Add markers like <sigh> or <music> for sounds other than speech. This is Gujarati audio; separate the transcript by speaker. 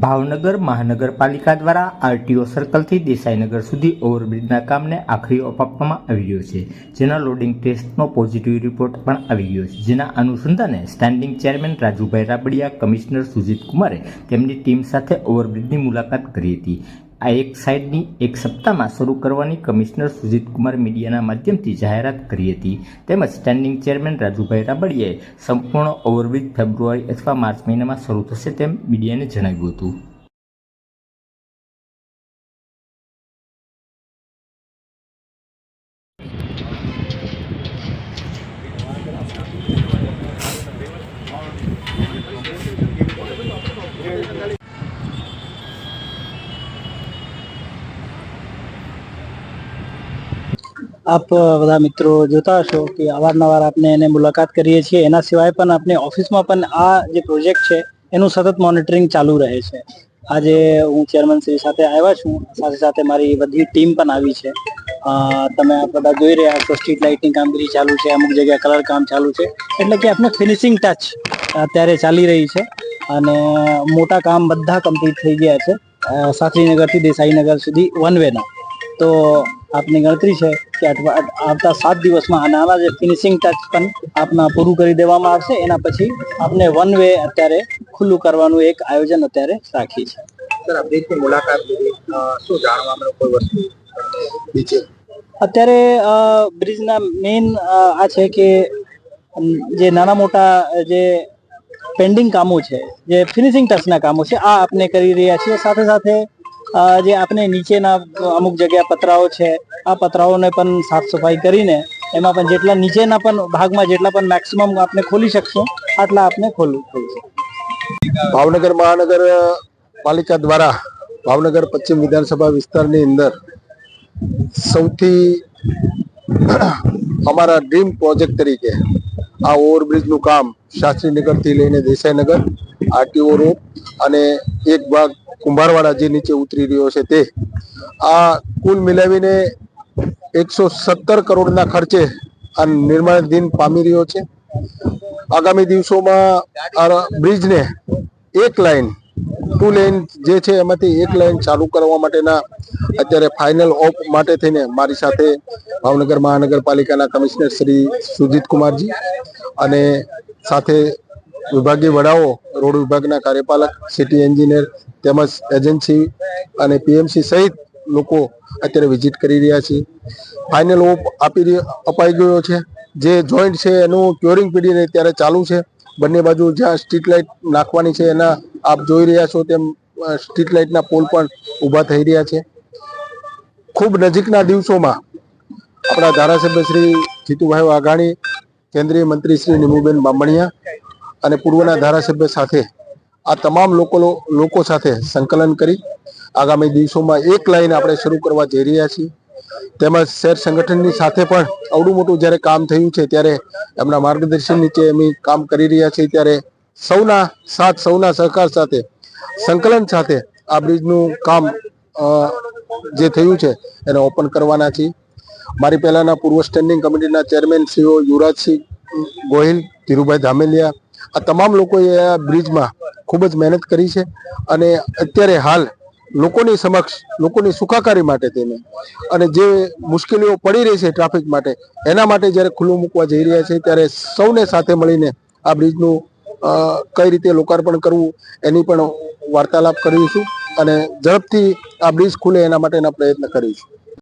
Speaker 1: ભાવનગર મહાનગરપાલિકા દ્વારા આરટીઓ સર્કલથી દેસાઈનગર સુધી ઓવરબ્રિજના કામને આખરી ઓપ આપવામાં આવી રહ્યો છે, જેના લોડિંગ ટેસ્ટનો પોઝિટિવ રિપોર્ટ પણ આવી ગયો છે. જેના અનુસંધાને standing chairman Rajubhai Rabadiya, commissioner Sujit કુમારે તેમની ટીમ સાથે ઓવરબ્રિજની મુલાકાત કરી હતી. આ એક સાઇડની એક સપ્તાહમાં શરૂ કરવાની કમિશનર સુજીત કુમાર મીડિયાના માધ્યમથી જાહેરાત કરી હતી. તેમજ સ્ટેન્ડિંગ ચેરમેન રાજુભાઈ રાબડીએ સંપૂર્ણ ઓવરબ્રિજ ફેબ્રુઆરી અથવા માર્ચ મહિનામાં શરૂ થશે તેમ મીડિયાને જણાવ્યું હતું.
Speaker 2: આપ બધા મિત્રો જોતા હશો કે અવારનવાર આપણે એને મુલાકાત કરીએ છીએ. એના સિવાય પણ આપણે ઓફિસમાં પણ આ જે પ્રોજેક્ટ છે, એનું સતત મોનિટરિંગ ચાલુ રહે છે. આજે હું ચેરમેન શ્રી સાથે આવ્યા છું. સાથે સાથે મારી બધી ટીમ પણ આવી છે. તમે બધા જોઈ રહ્યા છો, સ્ટ્રીટ લાઇટની કામગીરી ચાલુ છે, અમુક જગ્યાએ કલર કામ ચાલુ છે. એટલે કે આપણે ફિનિશિંગ ટચ અત્યારે ચાલી રહી છે અને મોટા કામ બધા કમ્પ્લીટ થઈ ગયા છે. સાત્રીનગરથી દેસાઈનગર સુધી વન વેના તો આપની ગણતરી છે કે આવતા સાત દિવસમાં આના આના જે ફિનિશિંગ ટચ પણ આપના પૂરું કરી દેવામાં આવશે. એના પછી આપણે વન વે અત્યારે ખુલ્લું કરવાનું એક આયોજન અત્યારે રાખી છે
Speaker 3: સર અપડેટની મુલાકાત લીધી. શું જાણવા કોઈ વસ્તુ? નીચે
Speaker 2: અત્યારે બ્રિજના મેઇન આ છે કે જે નાના મોટા જે પેન્ડિંગ કામો છે જે ફિનિશિંગ ટચના કામો છે આ આપણે કરી રહ્યા છીએ. સાથે સાથે જે આપણે નીચેના અમુક જગ્યા પતરાઓ છે, આ પતરાઓને પણ સાફ સફાઈ કરીને એમાં પણ જેટલા નીચેના પણ ભાગમાં જેટલા પણ મેક્સિમમ આપણે ખોલી શકશું, આટલા આપણે ખોલવું
Speaker 3: ભાવનગર મહાનગર પાલિકા દ્વારા ભાવનગર પશ્ચિમ વિધાનસભા વિસ્તારની અંદર સૌથી <clears throat> અમારા ડ્રીમ પ્રોજેક્ટ તરીકે આ ઓવરબ્રિજનું કામ શાસ્ત્રીનગરથી લઈને દેસાઈનગર, આરટીઓ રોડ અને એક ભાગ કુંભારવાડા જે નીચે ઉતરી રહ્યો છે તે, આ કુલ મિલાવીને એકસો સત્તર કરોડના ખર્ચે આ નિર્માણાધીન પામી રહ્યો છે. આગામી દિવસોમાં આ બ્રિજને એક લાઈન, ટુ લેન જે છે એમાંથી એક લાઈન ચાલુ કરવા માટેના અત્યારે ફાઇનલ ઓફ માટે થઈને મારી સાથે ભાવનગર મહાનગરપાલિકાના કમિશનર શ્રી સુજીત કુમારજી અને સાથે વિભાગીય વડાઓ, રોડ વિભાગના કાર્યપાલક, સિટી એન્જિનિયર તેમજ એજન્સી અને પીએમસી સહિત લોકો અત્યારે વિઝિટ કરી રહ્યા છે. ફાઇનલ ઓપ આપી અપાઈ ગયો છે. જે જોઈન્ટ છે એનું ક્યોરિંગ પીરિયડ અત્યારે ચાલુ છે. બંને બાજુ જ્યાં સ્ટ્રીટ લાઇટ નાખવાની છે એના આપ જોઈ રહ્યા છો તેમ સ્ટ્રીટ લાઇટના પોલ પણ ઊભા થઈ રહ્યા છે. ખૂબ નજીકના દિવસોમાં આપણા ધારાસભ્ય શ્રી જીતુભાઈ વાઘાણી, કેન્દ્રીય મંત્રી શ્રી નિમુબેન બામણિયા અને પૂર્વના ધારાસભ્ય સાથે આ તમામ લોકો લોકો સાથે સંકલન કરી આગામી દિવસોમાં એક લાઈન આપણે શરૂ કરવા જઈ રહ્યા છીએ. તેમજ શહેર સંગઠનની સાથે પણ અવડું મોટું જ્યારે કામ થયું છે ત્યારે એમના માર્ગદર્શન નીચે અમે કામ કરી રહ્યા છીએ ત્યારે સૌના સાથ, સૌના સહકાર સાથે, સંકલન સાથે આ બ્રિજનું કામ જે થયું છે એને ઓપન કરવાના છીએ. મારી પહેલાના પૂર્વ સ્ટેન્ડિંગ કમિટીના ચેરમેન શ્રીઓ યુવરાજસિંહ ગોહિલ, ધીરુભાઈ ધામેલિયા, આ તમામ લોકોએ આ બ્રિજમાં ખૂબ જ મહેનત કરી છે અને અત્યારે હાલ લોકોની સમક્ષ, લોકોની સુખાકારી માટે તેને અને જે મુશ્કેલીઓ પડી રહી છે ટ્રાફિક માટે, એના માટે જ્યારે ખુલ્લું મૂકવા જઈ રહ્યા છે ત્યારે સૌને સાથે મળીને આ બ્રિજનું કઈ રીતે લોકાર્પણ કરવું એની પણ વાર્તાલાપ કરીશું અને ઝડપથી આ બ્રિજ ખુલે એના માટેના પ્રયત્ન કરીશું.